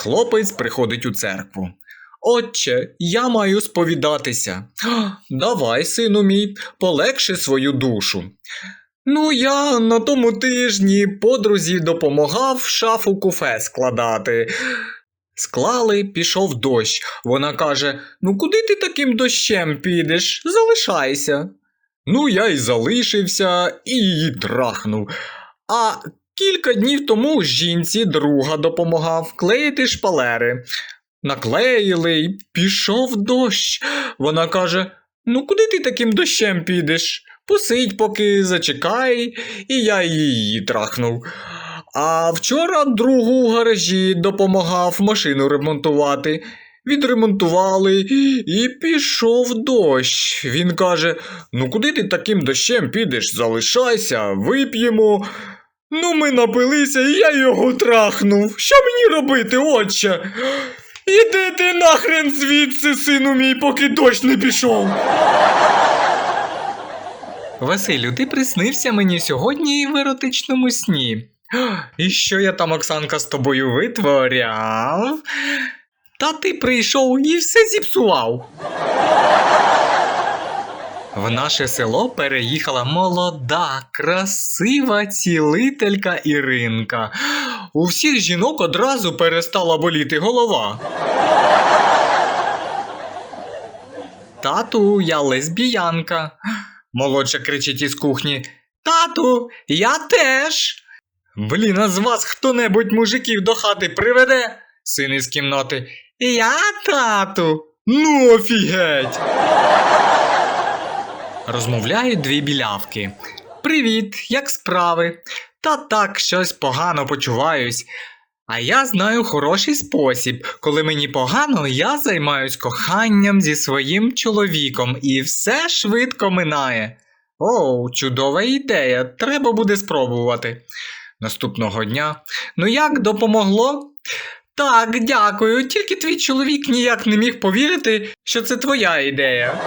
Хлопець приходить у церкву. Отче, я маю сповідатися. Давай, сину мій, полегши свою душу. Ну, я на тому тижні подрузі допомагав шафу куфе складати. Склали, пішов дощ. Вона каже: Ну куди ти таким дощем підеш? Залишайся. Ну, я й залишився і її трахнув. А кілька днів тому жінці друга допомагав клеїти шпалери. Наклеїли й пішов дощ. Вона каже: Ну куди ти таким дощем підеш? Посидь, поки зачекай, і я її трахнув. А вчора другу у гаражі допомагав машину ремонтувати. Відремонтували і пішов дощ. Він каже: Ну куди ти таким дощем підеш? Залишайся, вип'ємо. Ну, ми напилися, і я його трахнув. Що мені робити, отче? Іди ти нахрен звідси, сину мій, поки дощ не пішов. Василю, ти приснився мені сьогодні в еротичному сні. І що я там, Оксанка, з тобою витворяв? Та ти прийшов і все зіпсував. В наше село переїхала молода, красива цілителька Іринка. У всіх жінок одразу перестала боліти голова. Тату, я лесбіянка. Молодша кричить із кухні. Тату, я теж. Блін, а з вас хто-небудь мужиків до хати приведе? Син із кімнати. Я, тату. Ну, офігеть. Розмовляють дві білявки. Привіт, як справи? Та так, щось погано почуваюсь. А я знаю хороший спосіб. Коли мені погано, я займаюсь коханням зі своїм чоловіком, і все швидко минає. О, чудова ідея, треба буде спробувати. Наступного дня. Ну як допомогло? Так, дякую, тільки твій чоловік ніяк не міг повірити, що це твоя ідея.